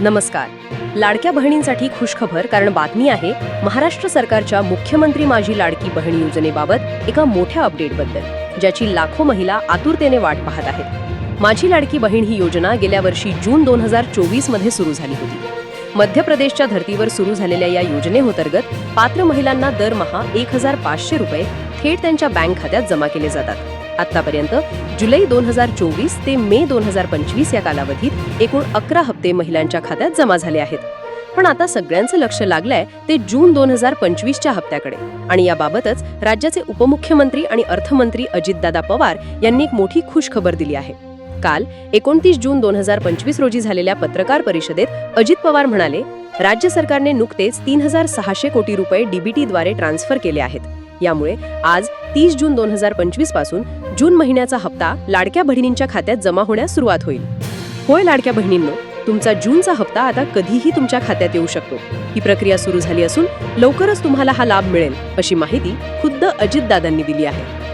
नमस्कार. लाडक्या बहिणींसाठी खुशखबर कारण बातमी आहे महाराष्ट्र सरकारच्या मुख्यमंत्री माझी लाडकी बहीण योजनेबाबत एका मोठ्या अपडेटबद्दल ज्याची लाखो महिला आतुरतेने वाट पाहत आहेत. माझी लाडकी बहीण ही योजना गेल्या वर्षी जून दोन हजार चोवीसमध्ये सुरू झाली होती. मध्य प्रदेशच्या धर्तीवर सुरू झालेल्या या योजनेअंतर्गत पात्र महिलांना दरमहा एक हजार पाचशे रुपये थेट त्यांच्या बँक खात्यात जमा केले जातात. आतापर्यंत जुलै दोन हजार चोवीस ते मे दोन हजार पंचवीस या कालावधीत एकूण अकरा हप्ते महिलांच्या खात्यात जमा झाले आहेत. पण आता सगळ्यांचं लक्ष लागलंय ते जून दोन हजार पंचवीसच्या हप्त्याकडे. आणि याबाबतच राज्याचे उपमुख्यमंत्री आणि अर्थमंत्री अजितदादा पवार यांनी एक मोठी खुश खबर दिली आहे. काल एकोणतीस जून दोन हजार पंचवीस रोजी झालेल्या पत्रकार परिषदेत अजित पवार म्हणाले राज्य सरकारने नुकतेच तीन हजार सहाशे कोटी रुपये डीबीटीद्वारे ट्रान्स्फर केले आहेत. यामुळे आज तीस जून दोन हजार पंचवीसपासून जून महिन्याचा हप्ता लाडक्या बहिणींच्या खात्यात जमा होण्यास सुरुवात होईल. होय लाडक्या बहिणींनो तुमचा जूनचा हप्ता आता कधीही तुमच्या खात्यात येऊ शकतो. ही प्रक्रिया सुरू झाली असून लवकरच तुम्हाला हा लाभ मिळेल अशी माहिती खुद्द अजितदादांनी दिली आहे.